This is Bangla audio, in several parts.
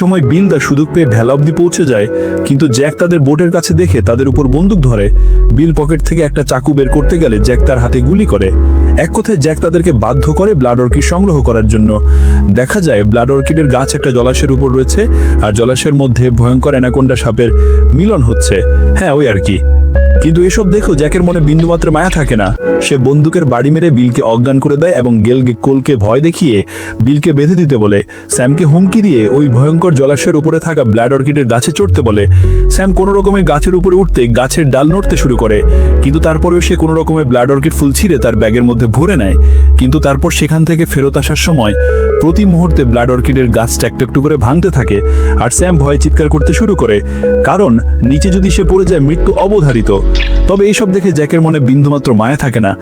সময় তার সুযোগ পেয়ে ভেলা অব্দি পৌঁছে যায়, কিন্তু জ্যাক তাদের বোটের কাছে দেখে তাদের উপর বন্দুক ধরে। বিল পকেট থেকে একটা চাকু বের করতে গেলে জ্যাক তার হাতে গুলি করে। এক কথায় জ্যাক তাদেরকে বাধ্য করে ব্লাড অর্কিড সংগ্রহ করার জন্য। দেখা যায় ব্লাড অর্কিডের গাছ একটা জলাশয়ের উপর রয়েছে, আর জলাশয়ের মধ্যে ভয়ঙ্কর অ্যানাকোন্ডা সাপের মিলন হচ্ছে। হ্যাঁ ওই আর কি। কিন্তু এসব দেখো জ্যাকের মনে বিন্দুমাত্র মায়া থাকে না। সে বন্দুকের বাড়ি মেরে বিলকে অজ্ঞান করে দেয় এবং গেলকে কোলকে ভয় দেখিয়ে বিলকে বেঁধে দিতে বলে। স্যামকে হুমকি দিয়ে ওই ভয়ঙ্কর জলাশয়ের উপরে থাকা ব্ল্যাড অর্কিডের গাছে চড়তে বলে। স্যাম কোনো রকমে গাছের উপরে উঠতে গাছের ডাল নড়তে শুরু করে। কিন্তু তারপরেও সে কোনো রকমে ব্ল্যাড অর্কিড ফুল ছিঁড়ে তার ব্যাগের মধ্যে ভরে নেয়। কিন্তু তারপর সেখান থেকে ফেরত আসার সময় প্রতি মুহূর্তে ব্লাড অর্কিডের গাছটা একটু একটু করে ভাঙতে থাকে আর স্যাম ভয়ে চিৎকার করতে শুরু করে। কারণ নিচে যদি সে পড়ে যায় মৃত্যু অবধারিত। তবে এইসব দেখে জ্যাকের মনে বিন্দুমাত্র মায়া থাকে না।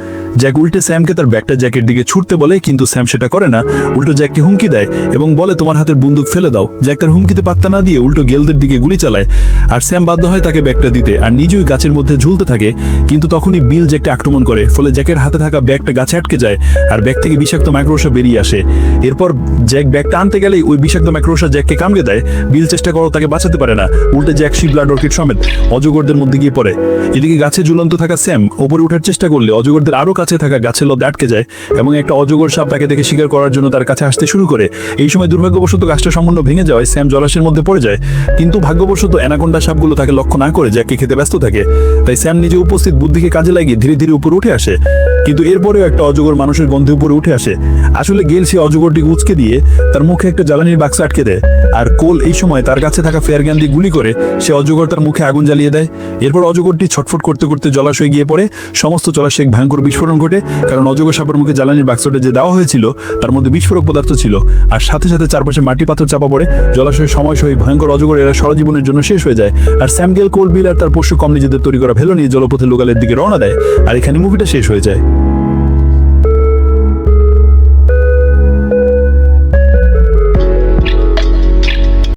জ্যাক উল্টে স্যামকে তার ব্যাগটা জ্যাকের দিকে ছুটতে বলে, কিন্তু স্যাম সেটা করে না। উল্টো জ্যাককে হুমকি দেয় এবং বলে, তোমার হাতের বন্দুক ফেলে দাও। জ্যাক তার হুমকিতে পাত্তা না দিয়ে উল্টো গেলদের দিকে গুলি চালায়। আর স্যাম বাধ্য হয় তাকে ব্যাগটা দিতে, আর নিজেই গাছের মধ্যে ঝুলতে থাকে। কিন্তু তখনই বিল জ্যাককে আক্রমণ করে, ফলে জ্যাকের হাতে থাকা ব্যাগটা গাছে আটকে যায়, আর ব্যাগ থেকে বিষাক্ত মাইক্রোসা বেরিয়ে আসে। এরপর জ্যাক ব্যাগটা আনতে গেলেই ওই বিষাক্ত মাইক্রোসা জ্যাককে কামড়ে দেয়। বিল চেষ্টা করো, তাকে বাঁচাতে পারে না। উল্টে জ্যাক শি ব্লাড অর্কিড সমেত অজগরদের মধ্যে গিয়ে পড়ে। এদিকে গাছে ঝুলন্ত থাকা স্যাম ওপরে ওঠার চেষ্টা করলে অজগরদের আরও কাছে থাকা গাছের লদ আটকে যায় এবং একটা অজগর সাপ তাকে দেখে শিকার করার জন্য তার কাছে আসতে শুরু করে। এই সময় দুর্ভাগ্যবশত গাছটা সম্পূর্ণ ভেঙে যাওয়ায় স্যাম জলাশয়ের মধ্যে পড়ে যায়। কিন্তু ভাগ্যবশত অ্যানাকোন্ডা সাপগুলো তাকে লক্ষ্য না করে জ্যাককে খেতে ব্যস্ত থাকে। তাই স্যাম নিজে উপস্থিত বুদ্ধিকে কাজে লাগিয়ে ধীরে ধীরে উপরে উঠে আসে। কিন্তু এরপরেও একটা অজগর মানুষের গন্ধে উপরে উঠে আসে। আসলে গেল সে অজগরটিকে উচকে দিয়ে তার মুখে একটা জ্বালানির বাক্স আটকে দেয়। আর কোল এই সময় তার কাছে থাকা ফেয়ার দিয়ে গুলি করে সে অজগর তার মুখে আগুন জ্বালিয়ে দেয়। এরপর অজগরটি ছটফট করতে করতে জলাশয়ে গিয়ে পড়ে। সমস্ত জলাশয়ে ভয়ঙ্কর বিস্ফোরণ ঘটে, কারণ অজগর সাপের মুখে জ্বালানির বাক্সটা যে দেওয়া হয়েছিল, তার মধ্যে বিস্ফোরক পদার্থ ছিল। আর সাথে সাথে চারপাশে মাটি পাথর চাপা পড়ে জলাশয়ের সময় সহ ভয়ঙ্কর অজগর এরা সরজীবনের জন্য শেষ হয়ে যায়। আর স্যামগেল কোল বিল আর তার পশু কম নিজেদের তৈরি করা ভেলো নিয়ে জলপথে লোকালের দিকে রওনা দেয়। আর এখানে মুভিটা শেষ হয়ে যায়।